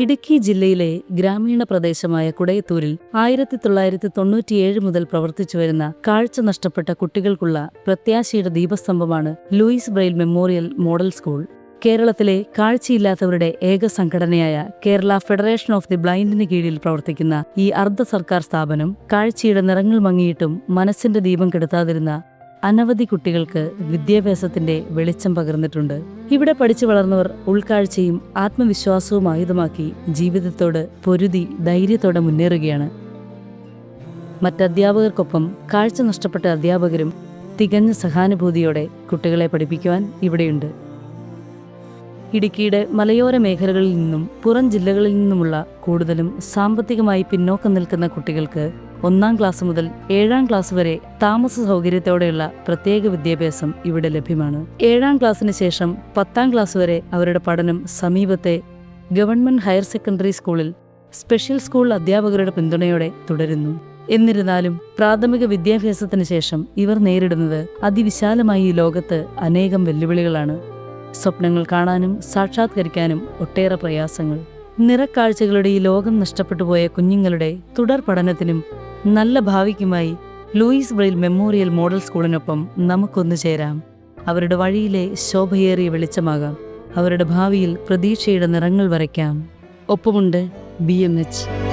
ഇടുക്കി ജില്ലയിലെ ഗ്രാമീണ പ്രദേശമായ കുടയത്തൂരിൽ ആയിരത്തി തൊള്ളായിരത്തി തൊണ്ണൂറ്റിയേഴ് മുതൽ പ്രവർത്തിച്ചുവരുന്ന കാഴ്ച നഷ്ടപ്പെട്ട കുട്ടികൾക്കുള്ള പ്രത്യാശയുടെ ദീപസ്തംഭമാണ് Louis Braille memorial model school. കേരളത്തിലെ കാഴ്ചയില്ലാത്തവരുടെ ഏക സംഘടനയായ കേരള ഫെഡറേഷൻ ഓഫ് ദി ബ്ലൈൻഡിന് കീഴിൽ പ്രവർത്തിക്കുന്ന ഈ അർദ്ധ സർക്കാർ സ്ഥാപനം കാഴ്ചയുടെ നിറങ്ങൾ മങ്ങിയിട്ടും മനസ്സിന്റെ ദീപം കെടുത്താതിരുന്ന അനവധി കുട്ടികൾക്ക് വിദ്യാഭ്യാസത്തിന്റെ വെളിച്ചം പകർന്നിട്ടുണ്ട്. ഇവിടെ പഠിച്ചു വളർന്നവർ ഉൾക്കാഴ്ചയും ആത്മവിശ്വാസവും ആയുധമാക്കി ജീവിതത്തോട് പൊരുതി ധൈര്യത്തോടെ മുന്നേറുകയാണ്. മറ്റധ്യാപകർക്കൊപ്പം കാഴ്ച നഷ്ടപ്പെട്ട അധ്യാപകരും തികഞ്ഞ സഹാനുഭൂതിയോടെ കുട്ടികളെ പഠിപ്പിക്കുവാൻ ഇവിടെയുണ്ട്. ഇടുക്കിയുടെ മലയോര മേഖലകളിൽ നിന്നും പുറം ജില്ലകളിൽ നിന്നുമുള്ള കൂടുതലും സാമ്പത്തികമായി പിന്നോക്കം നിൽക്കുന്ന കുട്ടികൾക്ക് ഒന്നാം ക്ലാസ് മുതൽ ഏഴാം ക്ലാസ് വരെ താമസ സൗകര്യത്തോടെയുള്ള പ്രത്യേക വിദ്യാഭ്യാസം ഇവിടെ ലഭ്യമാണ്. ഏഴാം ക്ലാസ്സിന് ശേഷം പത്താം ക്ലാസ് വരെ അവരുടെ പഠനം സമീപത്തെ ഗവൺമെന്റ് ഹയർ സെക്കൻഡറി സ്കൂളിൽ സ്പെഷ്യൽ സ്കൂൾ അധ്യാപകരുടെ പിന്തുണയോടെ തുടരുന്നു. എന്നിരുന്നാലും പ്രാഥമിക വിദ്യാഭ്യാസത്തിന് ശേഷം ഇവർ നേരിടുന്നത് അതിവിശാലമായി ഈ ലോകത്ത് അനേകം വെല്ലുവിളികളാണ്. സ്വപ്നങ്ങൾ കാണാനും സാക്ഷാത്കരിക്കാനും ഒട്ടേറെ പ്രയാസങ്ങൾ. നിറക്കാഴ്ചകളുടെ ഈ ലോകം നഷ്ടപ്പെട്ടു പോയ കുഞ്ഞുങ്ങളുടെ തുടർ പഠനത്തിനും നല്ല ഭാവിക്കുമായി ലൂയിസ് ബ്രെയിൽ മെമ്മോറിയൽ മോഡൽ സ്കൂളിനൊപ്പം നമുക്കൊന്നു ചേരാം. അവരുടെ വഴിയിലെ ശോഭയേറിയ വെളിച്ചമാകാം. അവരുടെ ഭാവിയിൽ പ്രതീക്ഷയുടെ നിറങ്ങൾ വരയ്ക്കാം. ഒപ്പമുണ്ട് ബി എം എച്ച്.